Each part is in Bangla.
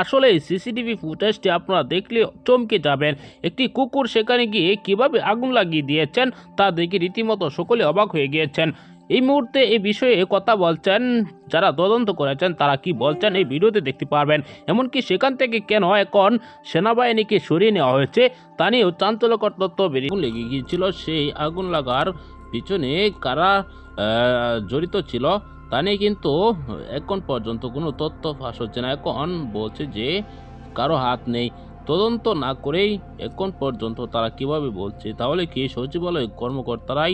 আসলে সিসিটিভি ফুটেজটি আপনারা দেখলে চমকে যাবেন। একটি কুকুর সেখানে গিয়ে কীভাবে আগুন লাগিয়ে দিয়েছেন, তা দেখে রীতিমতো সকলে অবাক হয়ে গিয়েছেন। এই মুহূর্তে এই বিষয়ে কথা বলছেন, যারা তদন্ত করেছেন, তারা কি বলছেন এই ভিডিওতে দেখতে পারবেন। এমনকি সেখান থেকে কেন এখন সেনাবাহিনীকে সরিয়ে নেওয়া হয়েছে, তা নিয়েও চাঞ্চল্যকর তথ্য বেরিয়ে লেগে গিয়েছিল। সেই আগুন লাগার পিছনে কারা জড়িত ছিল? তা নিয়ে কিন্তু এখন পর্যন্ত কোনো তথ্য ফাঁস হচ্ছে না। এখন বলছে যে কারও হাত নেই। তদন্ত না করেই এখন পর্যন্ত তারা কীভাবে বলছে, তাহলে কি সচিবালয় কর্মকর্তারাই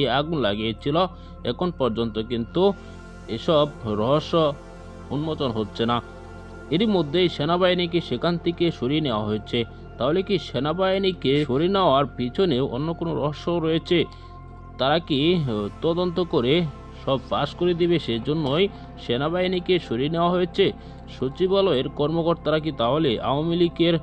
এই আগুন লাগিয়েছিল? এখন পর্যন্ত কিন্তু এসব রহস্য উন্মোচন হচ্ছে না। এরই মধ্যেই সেনাবাহিনীকে সেখান থেকে সরিয়ে নেওয়া হয়েছে। তাহলে কি সেনাবাহিনীকে সরিয়ে নেওয়ার পিছনে অন্য কোনো রহস্য রয়েছে? তারা কি তদন্ত করে সব পাশ করে দিবে সেজন্যই সেনাবাহিনীকে সরিয়ে নেওয়া হয়েছে। সচিবালয়ের কর্মকর্তারা কি তাহলে আওয়ামী লীগের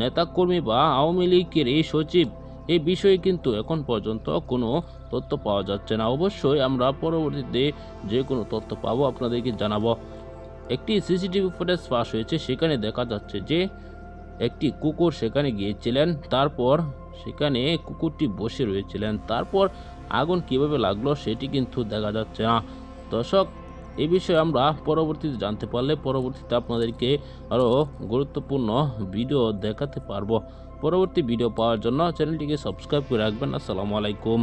নেতাকর্মী বা আওয়ামী লীগের এই সচিব? এই বিষয়ে কিন্তু এখন পর্যন্ত কোনো তথ্য পাওয়া যাচ্ছে না। অবশ্যই আমরা পরবর্তীতে যে কোনো তথ্য পাবো, আপনাদেরকে জানাব। একটি সিসিটিভি ফুটেজ পাস হয়েছে, সেখানে দেখা যাচ্ছে যে একটি কুকুর সেখানে গিয়েছিলেন, তারপর সেখানে কুকুরটি বসে রয়েছিলেন। তারপর আগুন কীভাবে লাগল সেটি কিন্তু দেখা যাচ্ছে না। দর্শক, এ বিষয়ে আমরা পরবর্তীতে জানতে পারলে পরবর্তীতে আপনাদেরকে আরও গুরুত্বপূর্ণ ভিডিও দেখাতে পারব। পরবর্তী ভিডিও পাওয়ার জন্য চ্যানেলটিকে সাবস্ক্রাইব করে রাখবেন। আসসালামু আলাইকুম।